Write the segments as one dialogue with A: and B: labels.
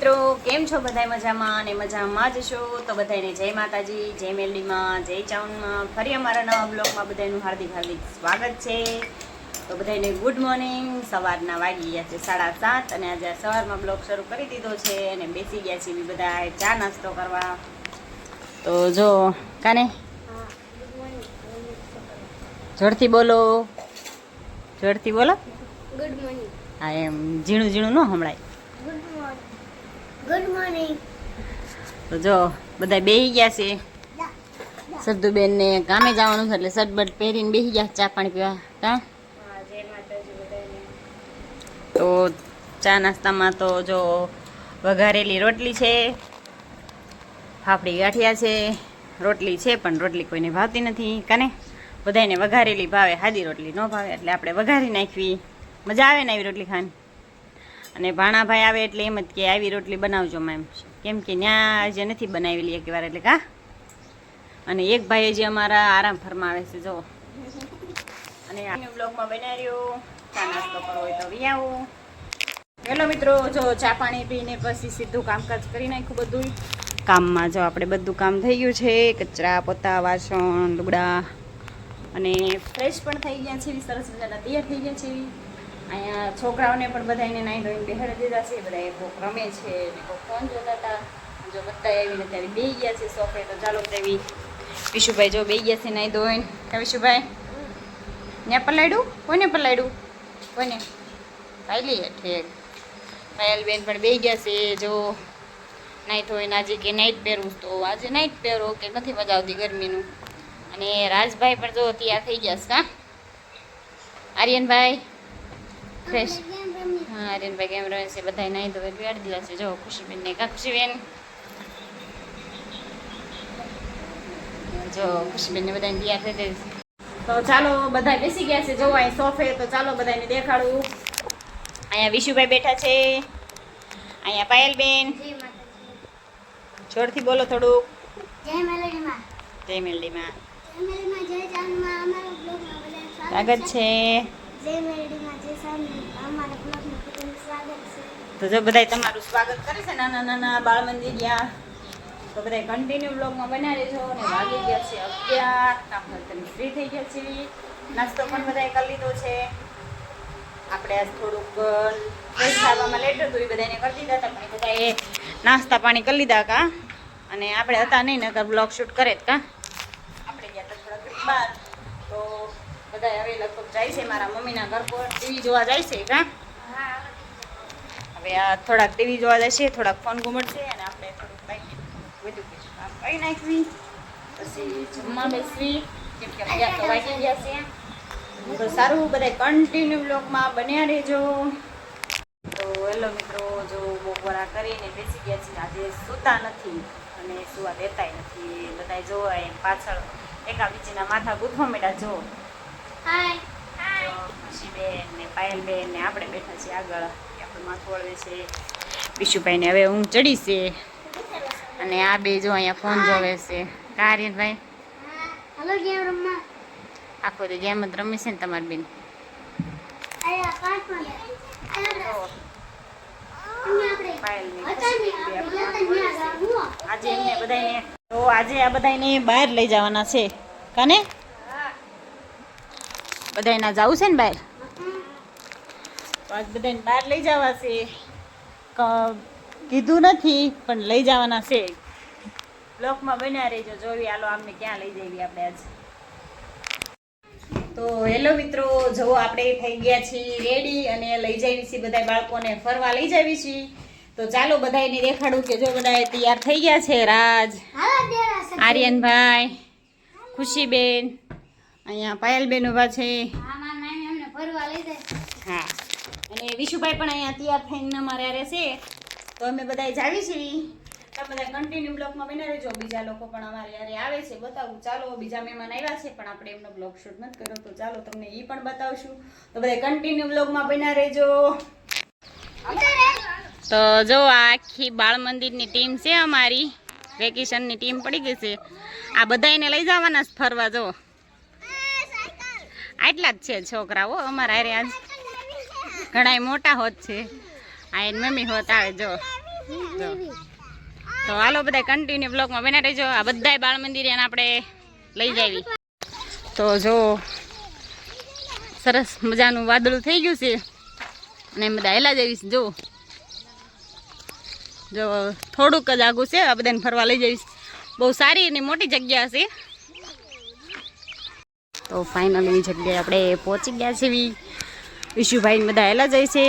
A: મિત્રો કેમ છો બધા મજામાં અને મજામાં જ છો? તો બધાને જય માતાજી જય મેલડીમાં જય ચાઉનમાં. ફરી અમારા નવા બ્લોગમાં બધાનું હાર્દિક હાર્દિક સ્વાગત છે. તો બધાને ગુડ મોર્નિંગ સવારના વાગી ગયા છે સાડા સાત અને આજે સવારમાં બ્લોગ શરૂ કરી દીધો છે અને બેસી ગયા છીએ બધા ચા નાસ્તો કરવા. તો જો કાને? જોરથી બોલો. જોરથી બોલો.
B: ગુડ મોર્નિંગ
A: હા એમ ઝીણું ઝીણું ન હમણાય
B: ગુડ મોર્નિંગ
A: તો જો બધા બેસી ગયા છે. સરદુબેન ને કામે જવાનું છે એટલે સટબટ પહેરીને બેસી ગયા ચા પાણી પીવા. કા? તો ચા નાસ્તામાં તો જો વઘારેલી રોટલી છે ફાફડી ગાંઠિયા છે રોટલી છે પણ રોટલી કોઈને ભાવતી નથી કાને? બધાને વઘારેલી ભાવે હાદી રોટલી ન ભાવે એટલે આપણે વઘારી નાખવી. મજા આવે ને આવી રોટલી ખાવાની? અને ભાણાભાઈ આવે એટલે એમ જ કે આવી રોટલી બનાવજો મેમ. કેમ કે ત્યાં જે નથી બનાવેલી એક વાર એટલે કા અને એક ભાઈ જે અમારા આરામ ફરમાવે છે જો અને બ્લોગમાં બનાવ્યો ચા હોય તો વી આવો. હેલો મિત્રો જો ચા પાણી પીને પછી સીધું કામકાજ કરી નાખ્યું બધું કામમાં જો આપણે બધું કામ થઈ ગયું છે. કચરા, પોતા, વાસણ, લુગડા. અને ફ્રેશ પણ થઈ ગયા છે સરસ મજાના, તૈયાર થઈ ગયા છે અહીંયા છોકરાઓને પણ બધાને નાઈ ધોઈને બેહાડી દીધા છે બધા એ કોક રમે છે ને કોક ફોન જોતા હતા. જો બધા આવીને ત્યારે બે ગયા છે સોફે તો ચાલો દેવી વિશુભાઈ જો બે ગયા છે નાઈ ધોઈને. કે વિશુભાઈ? ત્યાં પલાડ્યું કોને પલાડ્યું કોને? પાયલી ઠીક પાયલ બેન પણ બે ગયા છે, જો નાઈટ હોય આજે કે નાઈટ પહેરવું તો આજે નાઈટ પહેરો કે નથી મજા આવતી ગરમીનું. અને રાજભાઈ પણ જો તૈયાર થઈ ગયા છે કા આર્યનભાઈ? ફ્રેશ હા આર્યનભાઈ કેમ રહે છે? બધા નાહી ધોઈ પીવાડી દીધા છે. જો ખુશીબેન ને કા ખુશીબેન? જો ખુશીબેન ને બધાને તૈયાર થઈ છે. તો ચાલો બધા બેસી ગયા છે. જો અહીં સોફે. તો ચાલો બધાને દેખાડું. અહીંયા વિશુભાઈ બેઠા છે. અહીંયા પાયલબેન. જોરથી બોલો થોડુંક.
B: જય મેલડીમાં.
A: જય મેલડીમાં.
B: જય મેલડીમાં જય જાનમાં. અમારો બ્લોગમાં બધાને
A: સ્વાગત છે.
B: જય મેલડીમાં જય ચાંદમાં અમારા બ્લોગમાં બધાને સ્વાગત છે
A: તો જો બધાય તમારું સ્વાગત કરે છે, નાના નાના બાળ મંદિર મંદિરિયા. તો બધાય કન્ટિન્યુ બ્લોગમાં બનાવી છો અને વાગી ગયા છે અગિયાર. કામમાં તમે ફ્રી થઈ ગયા છે નાસ્તો પણ બધાએ કરી લીધો છે. આપણે આજ થોડુંક ફ્રેશ થવામાં લેટ હતું, એ બધાને કરી દીધા હતા, પણ બધાએ નાસ્તા પાણી કરી લીધા કા અને આપણે હતા નહીં નગર બ્લોગ શૂટ કરે જ કા. આપણે ગયા હતા થોડાક બાર. તો બધા હવે લગભગ જાય છે મારા મમ્મીના ઘર પર. ટીવી જોવા જાય છે કા?
B: હા
A: હવે આ થોડાક ટીવી જોવા જશે થોડાક ફોન ઘુમડશે અને આપણે થોડુંક બાકી બધું બીજું કામ કરી નાખવી પછી જમવા બેસવી કેમ કે અગિયાર તો વાગી ગયા છે. તો સારું બધા કન્ટિન્યુ બ્લોગમાં બન્યા રહેજો. તો હેલો મિત્રો જો બપોરા કરીને બેસી ગયા છીએ આજે સૂતા નથી અને સુવા દેતાય નથી. બધા જોવા એમ પાછળ એકાબીજીના માથા ગૂંથવા માંડ્યા જો.
B: હાય
A: બેન ને પાયલબેન ને આપણે બેઠા છીએ આગળ. આપણું માથું વળવે છે. વિશુભાઈને હવે ઊંઘ ચડી છે. અને આ બે જો અહીંયા ફોન જોવે છે. કાર્યનભાઈ
B: હલો ગેમ રમવા.
A: આખો તો ગેમ જ રમી છે ને તમારી બેન. આજે એમને બધાને તો આજે આ બધાને બહાર લઈ જવાના છે. કાને? બધાને જવું છે ને બહાર? તો આજ બધાને બહાર લઈ જવા છે. કીધું નથી પણ લઈ જવાના છે. બ્લોકમાં બન્યા રહેજો. જોવી હાલો આમને ક્યાં લઈ જઈએ આપણે આજ. તો હેલો મિત્રો જો આપણે થઈ ગયા છીએ રેડી અને લઈ જઈએ છીએ બધા બાળકોને ફરવા. લઈ જઈએ છીએ. તો ચાલો બધાને દેખાડું કે જો બધા તૈયાર થઈ ગયા છે. રાજ આર્યનભાઈ ખુશીબેન અહીંયા પાયલબેન ઊભા છે.
B: હા.
A: અને વિશુભાઈ પણ અહીંયા તૈયાર થઈને અમારે છે તો અમે બધા જાવી છીએ. તમે બધા કન્ટિન્યુ બ્લોગમાં બના રહેજો. બીજા લોકો પણ અમારે યારે આવે છે. બતાવું. ચાલો, બીજા મહેમાન આવ્યા છે, પણ આપણે એમનો બ્લોગ શૂટ નથી કર્યો. તો ચાલો, તમને એ પણ બતાવશું. તો બધા કન્ટિન્યુ બ્લોગમાં બના રહેજો. તો જો આખી બાળ મંદિરની ટીમ છે અમારી. વેકેશનની ટીમ પડી ગઈ છે. આ બધાને લઈ જવાના ફરવા, જો. આટલા જ છે છોકરાઓ. અમારા અરે આજ ઘણા મોટા હોત છે. આ એની મમ્મી હોત આવે જો. તો હાલો બધા કન્ટિન્યુ બ્લોગમાં બના રહેજો. આ બધાય બાળ મંદિરે એને આપણે લઈ જાવી તો જો, સરસ મજાનું વાદળું થઈ ગયું છે. અને બધા હેલા જઈશ જો. જો, થોડુંક જ આગું છે, આ બધાને ફરવા લઈ જઈશ બહુ સારી અને મોટી જગ્યા છે તો ફાઇનલી જગ્યાએ આપણે પહોંચી ગયા છે એવી વિશુભાઈ બધા એલા જાય છે.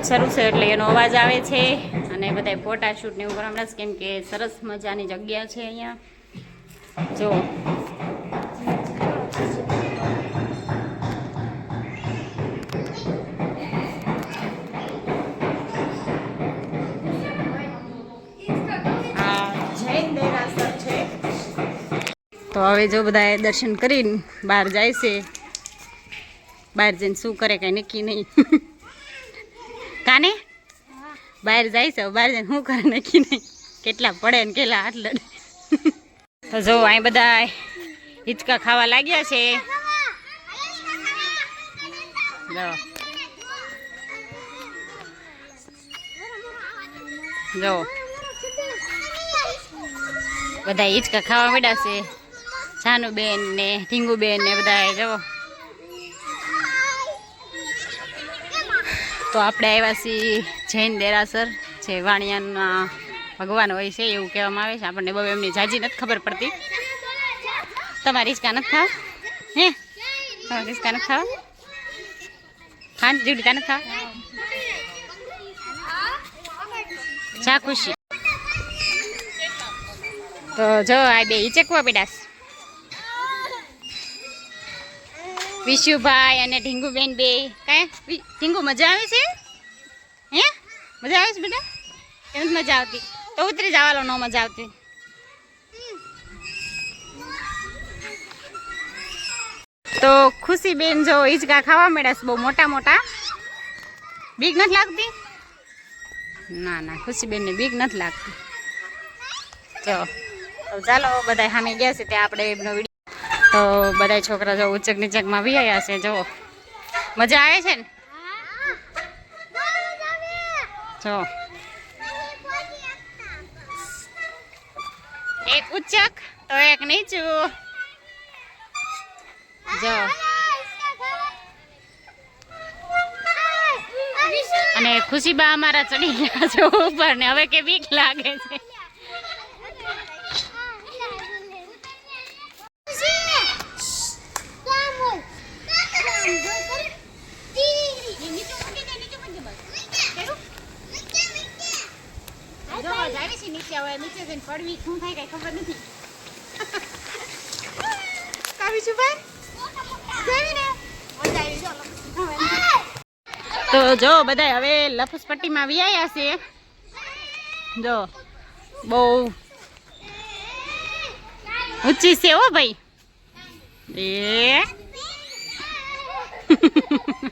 A: થોડું શરૂ છે એટલે એનો અવાજ આવે છે અને બધા ફોટા શૂટ ને એવું હમણાં કેમ કે સરસ મજાની જગ્યા છે અહીંયા. જો. છે. તો હવે જો બધા દર્શન કરીને બહાર જાય છે. બહાર જઈને શું કરે કઈ નક્કી નહીં. કાને? બહાર જાય છે બહાર જઈને શું કરે નક્કી નહીં. કેટલા પડે ને કેટલા હાથ લડે. જો અહીં બધા હિચકા ખાવા લાગ્યા છે. જો. જો. બધા હિચકા ખાવા મળ્યા છે. છાનુબેન ને ઢીંગુબેન ને બધા જો. તો આપણે આવ્યા છીએ જૈન દેરાસર, જે વાણિયાના ભગવાન હોય છે એવું કહેવામાં આવે છે. આપણને બહુ એમની જાજી નથી ખબર પડતી. તમારે રિસ્કા નથી ખાવ? હે? તમારે રિસ્કા નથી ખાવ? હા જીવડી નથી ખાવ? જા ખુશી. તો જો આ બે ચેકવા પડ્યા વિશુભાઈ અને ઢીંગુબેન બે. કાંઈ? ઢીંગુ, મજા આવે છે? હે? મજા આવે છે બેટા કેમ મજા આવતી? તો ઉતરી જવાલો ન મજા આવતી. તો ખુશીબેન જો હિંચકા ખાવા મળ્યા છે, બહુ મોટા મોટા. બીક નથી લાગતી? ના ના, ખુશીબેનને બીક નથી લાગતી. જો ચાલો બધા સામે ગયા છે, ત્યાં આપણે એમનો તો બધા છોકરા જો ઉચક નીચકમાં બી આવ્યા છે જો મજા આવે છે ને? જો. એક ઉચક, તો એક નીચું. જો. અને ખુશીબા અમારા ચડી ગયા છે ઉપર ને, હવે કે બીક લાગે છે. નીચે જઈને પડવી શું થાય કઈ ખબર નથી. કાવી છું તો જો બધા હવે લફસપટ્ટીમાં આવી આવ્યા છે. જો બહુ ઊંચી છે હો ભાઈ. એ.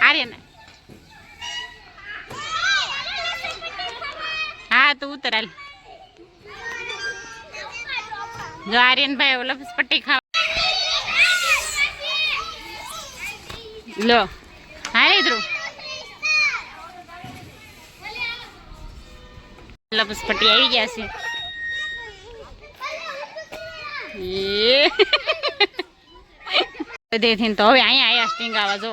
A: આર્યન. હા તું ઉતરાલ જો આર્યનભાઈ ઓલો પટ્ટી ખાવા. લો. હાલી ધ્રુવ લપસ આવી ગયા છે. બધેથી તો હવે અહીંયા આયા સ્ટિંગ આવા જો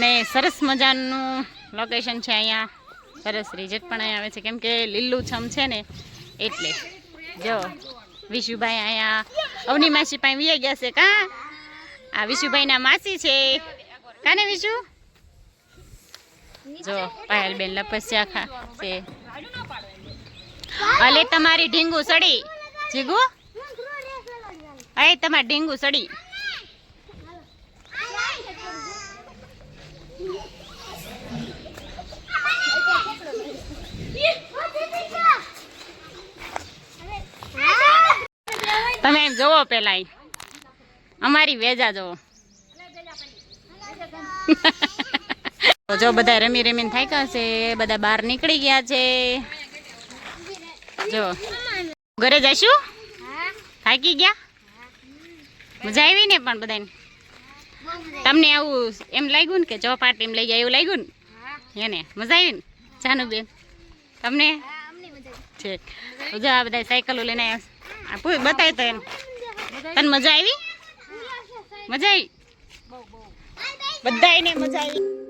A: ને સરસ મજાનું લોકેશન છે અહીંયા. સરસ રિઝલ્ટ પણ અહીંયા આવે છે. કેમ કે લીલું છમ છે ને, એટલે. જો, વિશુભાઈ અહીંયા અવની માસી પાસે વી ગયા છે. કા? આ વિશુભાઈના માસી છે. કાને વિશુ? જો, પાયલબેન લપસ્યા ખા છે. અલે, તમારી ઢીંગુ સડી. જીગુ? અહીં તમારી ઢીંગુ સડી. તમે એમ જોવો પેલા અમારી વેજા જોવો. જો બધા રમી રમીને થાય છે, બધા બહાર નીકળી ગયા છે. જો. ઘરે જઈશું થાકી ગયા? મજા આવી ને પણ બધાને? તમને આવું એમ લાગ્યું ને કે ચોપાટી લઈ જાય એવું લાગ્યું ને? એને મજા આવી ને? જાનુબેન, તમને? છે જો આ બધા સાયકલો લઈને આવ્યા છે. આ પૂ બતાય તો એને. તને મજા આવી? મજા આવી. બધાને મજા આવી.